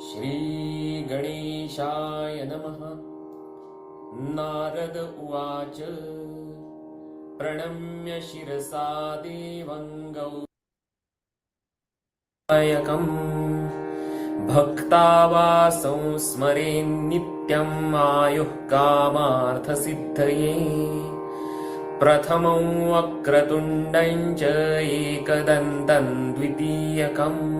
श्रीगणेशाय नमः। नारद उवाच। प्रणम्य शिरसा देवं गौयकम् भक्तावासं स्मरेन्नित्यम् आयुः कामार्थसिद्धये। प्रथमं वक्रतुण्डं च एकदन्तं द्वितीयकम्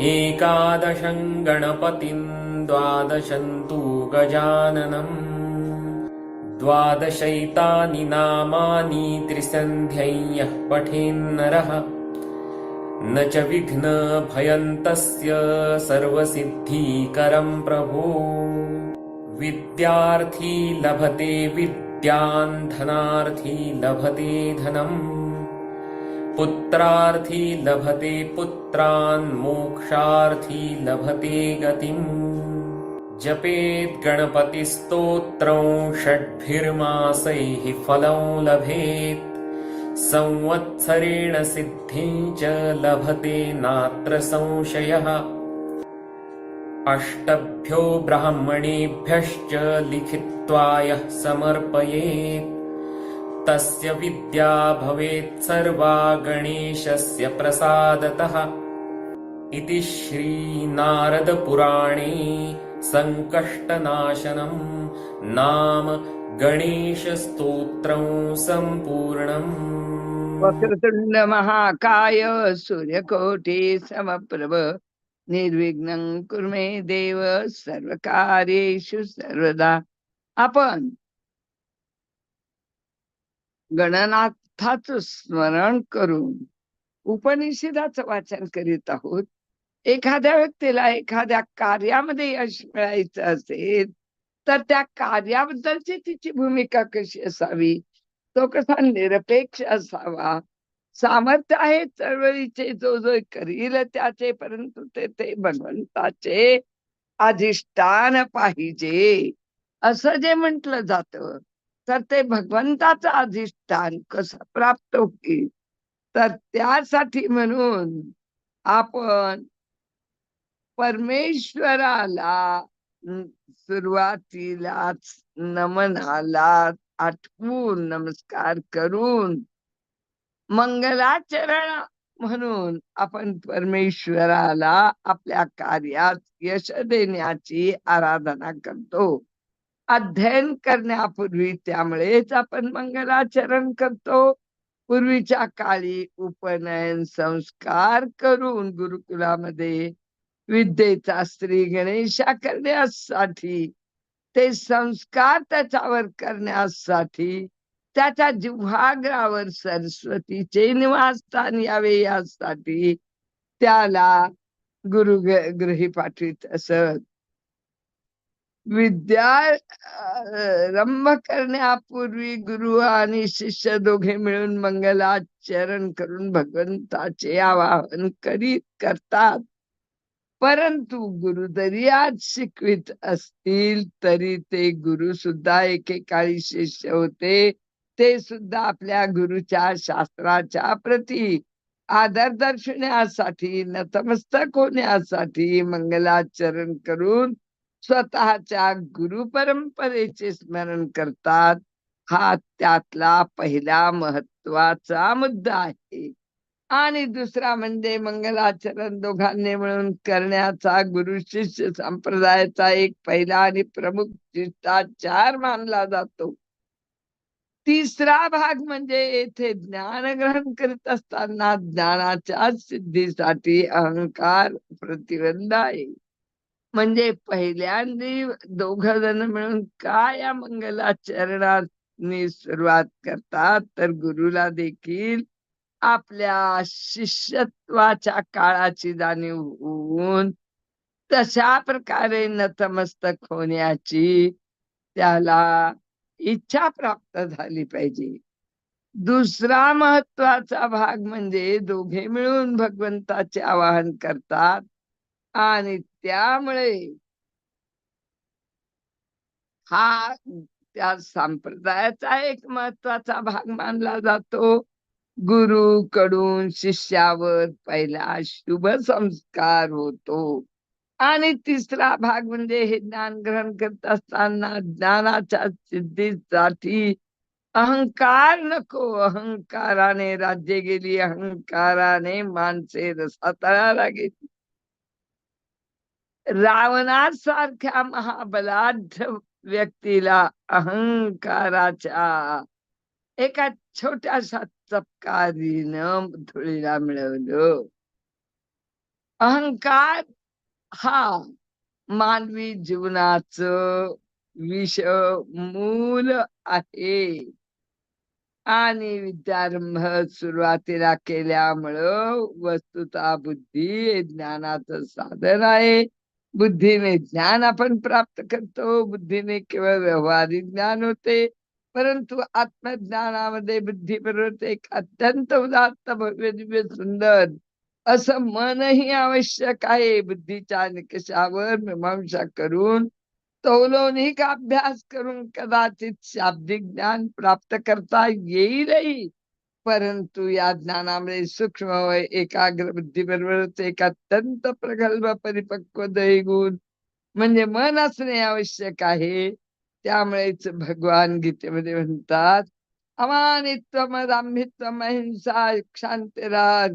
एकादशं गणपतिं द्वादशं तु गजाननम् द्वादशैतानि नामानि त्रिसन्ध्यं यः पठेन्नरः. न च विघ्नभयन्तस्य सर्वसिद्धिकरं प्रभो. विद्यार्थी लभते विद्यान् धनार्थी लभते धनम् पुत्रार्थी लभते पुत्रान् मोक्षार्थी लभते गतिम्। जपेत् गणपतिस्तोत्रं षड्भिर्मासैः फलं लभेत्। संवत्सरेण सिद्धिं च लभते नात्र संशयः। अष्टभ्यो ब्राह्मणेभ्यश्च लिखित्वा यः समर्पयेत् तस्य विद्या भवेत् सर्वा गणेशस्य प्रसादतः। इति श्रीनारदपुराणे सङ्कष्टनाशनम् नाम गणेशस्तोत्रं सम्पूर्णम्। वक्रतुण्डमहाकाय सूर्यकोटि समप्रभ निर्विघ्नं कुर्मे देव सर्वकार्येषु सर्वदा। आपण गणनाथाच स्मरण करून उपनिषदाचं वाचन करीत आहोत. एखाद्या व्यक्तीला एखाद्या कार्यामध्ये यश मिळायचं असेल तर त्या कार्याबद्दलची तिची भूमिका कशी असावी? तो कसा निरपेक्ष असावा? सामर्थ्य आहे चळवळीचे जो जो करील त्याचे परंतु ते ते भगवंताचे अधिष्ठान पाहिजे. असं जे म्हटलं जात तर ते भगवंताचं अधिष्ठान कसं प्राप्त होईल? तर त्यासाठी म्हणून आपण परमेश्वराला न- सुरुवातीलाच नमनाला आठवून नमस्कार करून मंगलाचरण म्हणून आपण परमेश्वराला आपल्या कार्यात यश देण्याची आराधना करतो. अध्ययन करण्यापूर्वी त्यामुळेच आपण मंगलाचरण करतो. पूर्वीच्या काळी उपनयन संस्कार करून गुरुकुलामध्ये विद्येचा स्त्री गणेशा करण्यासाठी ते संस्कार त्याच्यावर करण्यासाठी त्याच्या जिव्हाग्रावर सरस्वतीचे निवासस्थान यावे यासाठी त्याला गुरु ग- गृही पाठवित असत विद्या रंभ करण्यापूर्वी गुरु आणि शिष्य दोघे मिळून मंगलाचरण करून भगवंताचे आवाहन करीत करतात. परंतु गुरु जरी आज शिकवित असतील तरी ते गुरु सुद्धा एकेकाळी शिष्य होते. ते सुद्धा आपल्या गुरुच्या शास्त्राच्या प्रती आदर दर्शवण्यासाठी नतमस्तक होण्यासाठी मंगलाचरण करून स्वतःच्या गुरु परंपरेचे स्मरण करतात. हा त्यातला पहिला महत्त्वाचा मुद्दा आहे. आणि दुसरा म्हणजे मंगलाचरण दोघांनी मिळून करण्याचा गुरु शिष्य संप्रदायाचा एक पहिला आणि प्रमुख शिष्टाचार मानला जातो. तिसरा भाग म्हणजे येथे ज्ञान ग्रहण करीत असताना ज्ञानाच्या सिद्धीसाठी अहंकार प्रतिबंध आहे. म्हणजे पहिल्यांदी दोघ जण मिळून काय या मंगलाचरणाने सुरुवात करतात तर गुरुला देखील आपल्या शिष्यत्वाच्या काळाची जाणीव होऊन तशा प्रकारे नतमस्तक होण्याची त्याला इच्छा प्राप्त झाली पाहिजे. दुसरा महत्त्वाचा भाग म्हणजे दोघे मिळून भगवंताचे आवाहन करतात. आणि त्यामुळे हा त्या संप्रदायाचा एक महत्त्वाचा भाग मानला जातो. गुरु कडून शिष्यावर पहिला शुभ संस्कार होतो. आणि तिसरा भाग म्हणजे हे ज्ञान ग्रहण करत असताना ज्ञानाच्या सिद्धीसाठी अहंकार नको. अहंकाराने राज्य गेली अहंकाराने माणसे रसातळाला गेली. रावणासारख्या महाबलाढ्य व्यक्तीला अहंकाराच्या एका छोट्याशा चपकारीनं धुळीला मिळवलं. अहंकार हा मानवी जीवनाचं विष मूल आहे. आणि विद्यारंभ सुरुवातीला केल्यामुळं वस्तुता बुद्धी हे ज्ञानाचं साधन आहे. बुद्धीने ज्ञान आपण प्राप्त करतो. बुद्धीने केवळ व्यवहारिक ज्ञान होते. परंतु आत्मज्ञानामध्ये बुद्धी बरोबर एक अत्यंत उदात्त भव्य दिव्य सुंदर असं मनही आवश्यक आहे. बुद्धीच्या निकषावर मीमांसा करून तौलौनिक अभ्यास करून कदाचित शाब्दिक ज्ञान प्राप्त करता येईलही? परंतु या ज्ञानामुळे सूक्ष्म व एकाग्र बुद्धी बरोबरच एक अत्यंत प्रगल्भ परिपक्व गुण म्हणजे मन असणे आवश्यक आहे. त्यामुळेच भगवान गीतेमध्ये म्हणतात अमानित्व दांभित्व अहिंसा क्षांतिराज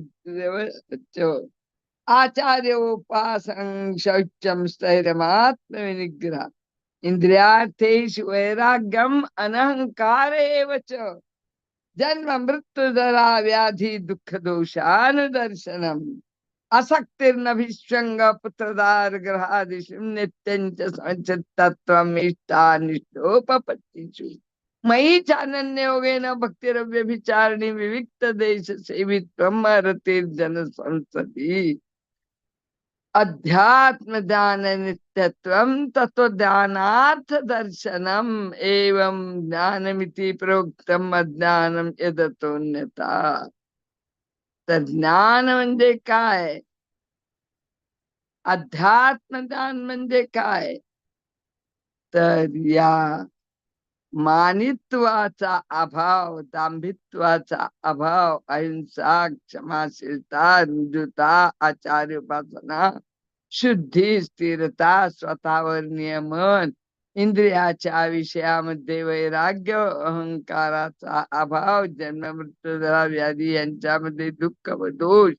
आचार्य उपासं शौचम स्थैर्यमात्मविनिग्रह इंद्रियार्थेश वैराग्यम अनहंकार एव च। जन्म मृत्यू जरा व्याधी दुःख दोषानुदर्शनम असक्तिर्न भिष्वंग पुत्रदार ग्रहादिषु नित्यंच संचित्तत्वम इष्टानिष्टोपपत्तीषु मयी चानन्य योगेन भक्तिरव्य विविक्त देश सेवित्वम रतीर्जन संसदी अध्यात्मज्ञाननित्यत्वं तत्त्वज्ञानार्थ दर्शनम् एवं ज्ञानमिति प्रोक्तम अज्ञानम यदतोन्यता तर ज्ञान म्हणजे काय? अध्यात्म ज्ञान म्हणजे काय? तर या मानित्वाचा अभाव दांभित्वाचा अभाव अहिंसा क्षमाशीलता रुजुता आचार्य उपासना शुद्धी स्थिरता स्वतःवर नियमन इंद्रियाच्या विषयामध्ये वैराग्य अहंकाराचा अभाव जन्म मृत्यू व्याधी यांच्यामध्ये दुःख व दोष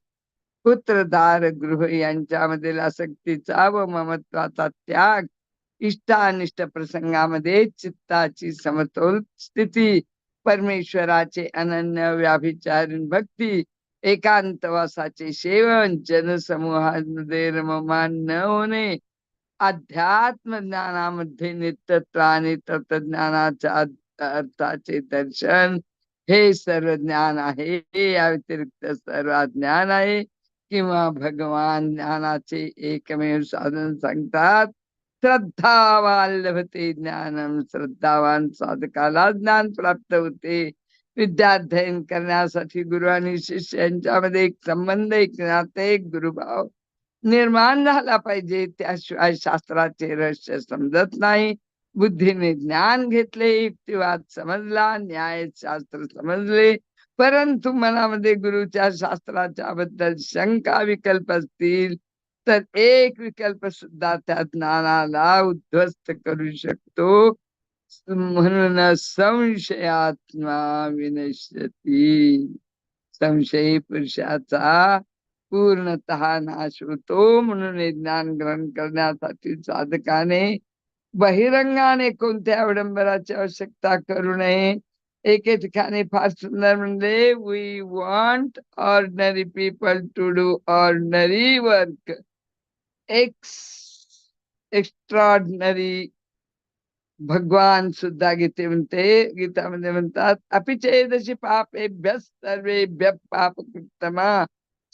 पुत्रदार गृह यांच्यामधील आसक्तीचा व ममत्वाचा त्याग इष्टानिष्ट प्रसंगामध्ये चित्ताची समतोल स्थिती परमेश्वराचे अनन्य व्याभिचारण भक्ती एकांतवासाचे सेवन जनसमूहामध्ये रममान न होणे. अध्यात्म ज्ञानामध्ये नित्यत्व आणि तत्वज्ञानाच्या अर्थाचे दर्शन. हे सर्व ज्ञान आहे. या व्यतिरिक्त सर्व ज्ञान आहे. किंवा भगवान ज्ञानाचे एकमेव साधन सांगतात. श्रद्धावान लभते ज्ञानम. श्रद्धावान साधकाला ज्ञान प्राप्त होते. विद्याध्ययन करण्यासाठी गुरु आणि शिष्य यांच्यामध्ये एक संबंध एक नाते एक गुरुभाव निर्माण झाला पाहिजे. त्याशिवाय शास्त्राचे रहस्य समजत नाही. बुद्धीने ज्ञान घेतले युक्तिवाद समजला न्याय शास्त्र समजले. परंतु मनामध्ये गुरुच्या शास्त्राच्या बद्दल शंका विकल्प असतील तर एक विकल्प सुद्धा त्या ज्ञानाला उद्ध्वस्त करू शकतो. म्हणून संशयात्मा विनश्यती संशयी पुरुषाचा पूर्णतः नाश होतो म्हणून हे ज्ञान ग्रहण करण्यासाठी साधकाने बहिरंगाने कोणत्या अवडंबराची आवश्यकता करू नये एके ठिकाणी फार सुंदर म्हणजे we want ordinary people to do ordinary work ex extraordinary भगवान सुद्धा गीते म्हणते गीतामध्ये म्हणतात अपिचेदशी पापेभ्य सर्वेभ्य पाप कृतमा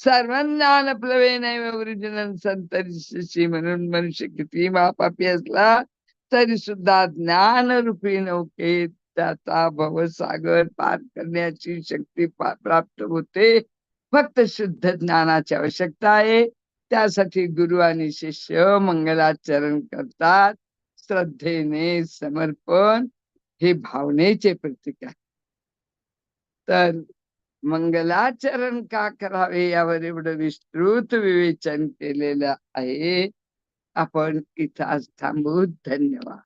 सर्वांना प्लवे नाही ओरिजिनल संतरिशी म्हणून मनुष्य किती महापापी असला। तरी सुद्धा ज्ञान रूपी नौकेत त्याचा भवसागर पार करण्याची शक्ती प्राप्त होते। फक्त शुद्ध ज्ञानाची आवश्यकता आहे। त्यासाठी गुरु आणि शिष्य मंगलाचरण करतात। श्रद्धेने समर्पण हे भावनेचे प्रतीक आहे. तर मंगलाचरण का करावे यावर एवढं विस्तृत विवेचन केलेलं आहे. आपण इथं आज थांबू. धन्यवाद.